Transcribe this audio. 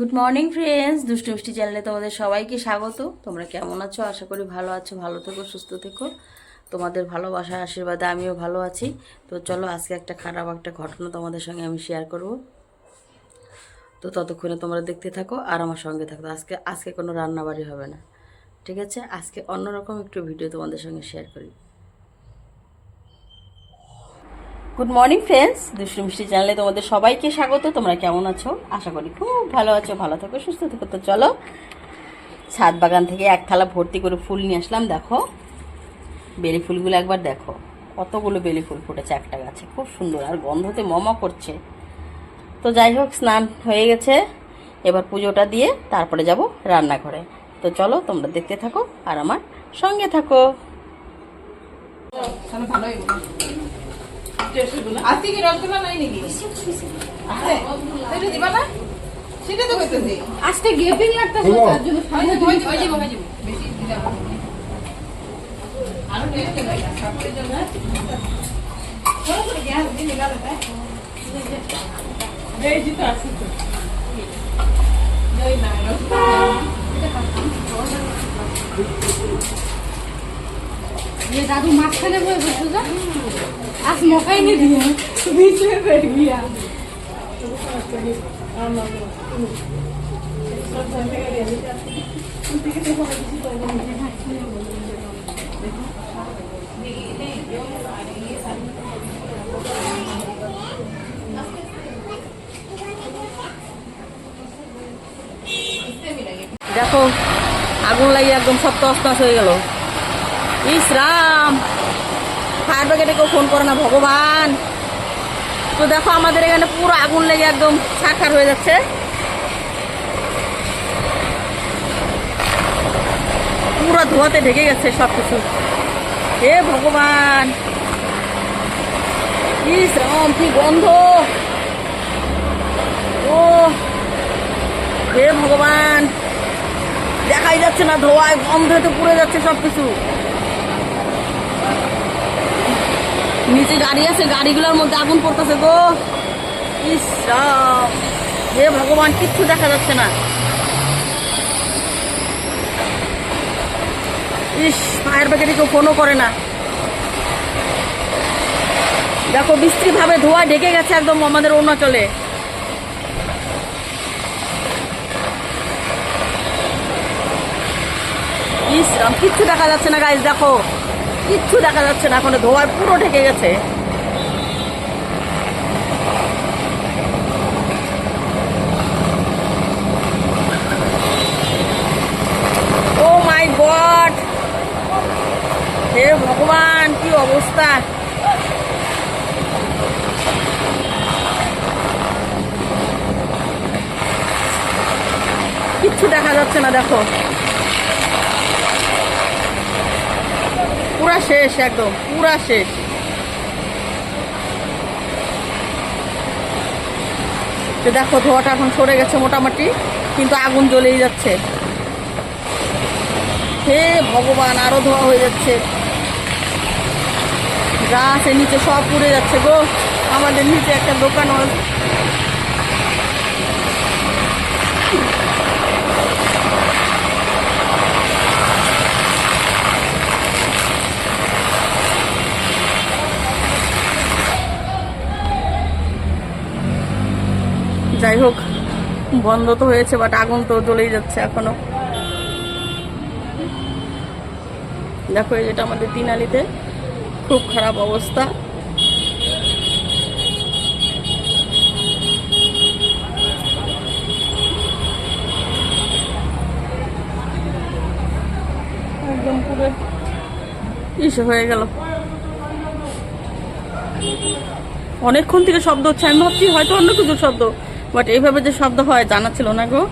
Good morning friends দুষ্টু মিষ্টি চ্যানেলে তোমাদের সবাইকে স্বাগত। তোমরা কেমন আছো? আশা করি ভালো আছো, ভালো থেকো, সুস্থ থেকো। তোমাদের ভালোবাসা আশীর্বাদে আমিও ভালো আছি। তো চলো, আজকে একটা খারাপ একটা ঘটনা তোমাদের সঙ্গে আমি শেয়ার করব। তো ততক্ষণে তোমরা দেখতে থাকো আর আমার সঙ্গে থাকো। আজকে আজকে কোনো রান্নাবাড়ি হবে না। ঠিক আছে? আজকে অন্যরকম একটু ভিডিও তোমাদের সঙ্গে শেয়ার করি। গুড মর্নিং ফ্রেন্ডস দুষ্টু মিষ্টি চ্যানেলে তোমাদের সবাইকে স্বাগত। তোমরা কেমন আছো? আশা করি খুব ভালো আছো, ভালো থাকো, সুস্থ থেকো। তো চলো, ছাদ বাগান থেকে এক থালা ভর্তি করে ফুল নিয়ে আসলাম। দেখো, বেলি ফুলগুলো একবার দেখো। কতগুলো বেলি ফুল ফুটেছে একটা গাছে। খুব সুন্দর, আর গন্ধতে মমা করছে। তো যাই হোক, স্নান হয়ে গেছে। এবার পুজোটা দিয়ে তারপরে যাব রান্নাঘরে। তো চলো, তোমরা দেখতে থাকো আর আমার সঙ্গে থাকো। আজকে কি রসগোল্লা নাই নাকি? আছে দিবা না? সেটা তো কইতেছি। আজকে গেপিং লাগতেছে তার জন্য হয়ে যাবে হয়ে যাবে বেশি দিলাম আরও দাদু মাঝখানে বসে যা। आज मौका ही नहीं दिया बीच में बैठ गया দেখো আগুন লাগিয়ে একদম সব তসনস হয়ে গেল ইস রাম ফায়ার ব্রিগেডে কেউ ফোন করে না, ভগবান। তো দেখো আমাদের এখানে পুরো আগুন লেগে একদম সাকার হয়ে যাচ্ছে। পুরো ধোঁয়াতে ঢেকে গেছে সব কিছু হে ভগবান। ইস রাম কি গন্ধ। ও, হে ভগবান। দেখাই যাচ্ছে না, ধোয়ায় গন্ধ তো পুড়ে যাচ্ছে সব কিছু নিচে গাড়ি আছে, গাড়িগুলোর মধ্যে আগুন পড়তেছে গো। ইস। হে ভগবান, কিচ্ছু দেখা যাচ্ছে না। ইস ফায়ার ব্রিগেডে কেউ ফোনও করে না। দেখো বিশ্রী ভাবে ধোয়া ঢেকে গেছে একদম আমাদের অরুণাচলে। ইস কিচ্ছু দেখা যাচ্ছে না গাইজ দেখো। কিচ্ছু দেখা যাচ্ছে না, এখন ধোয়ায় পুরো ঢেকে গেছে। Oh my God! ভগবান, কি অবস্থা? কিচ্ছু দেখা যাচ্ছে না, দেখো। পুরা শেষ, একদম, পুরা শেষ। দেখো, ধোয়াটা এখন সরে গেছে মোটামুটি, কিন্তু আগুন জ্বলেই যাচ্ছে। হে ভগবান, আরও ধোয়া হয়ে যাচ্ছে। গাছের নিচে সব পুড়ে যাচ্ছে গো। আমাদের নিচে একটা দোকান যাই হোক, বন্ধ তো হয়েছে বাট আগুন তো জ্বলেই যাচ্ছে এখনও। দেখো, এই যেটা আমাদের তিনালিতে, খুব খারাপ অবস্থা। একদম ইসে হয়ে গেল। অনেকক্ষণ থেকে শব্দ হচ্ছে, আমি ভাবছি হয়তো অন্য কিছু শব্দ। বাট এইভাবে যে শব্দ হয় জানা ছিল না গো।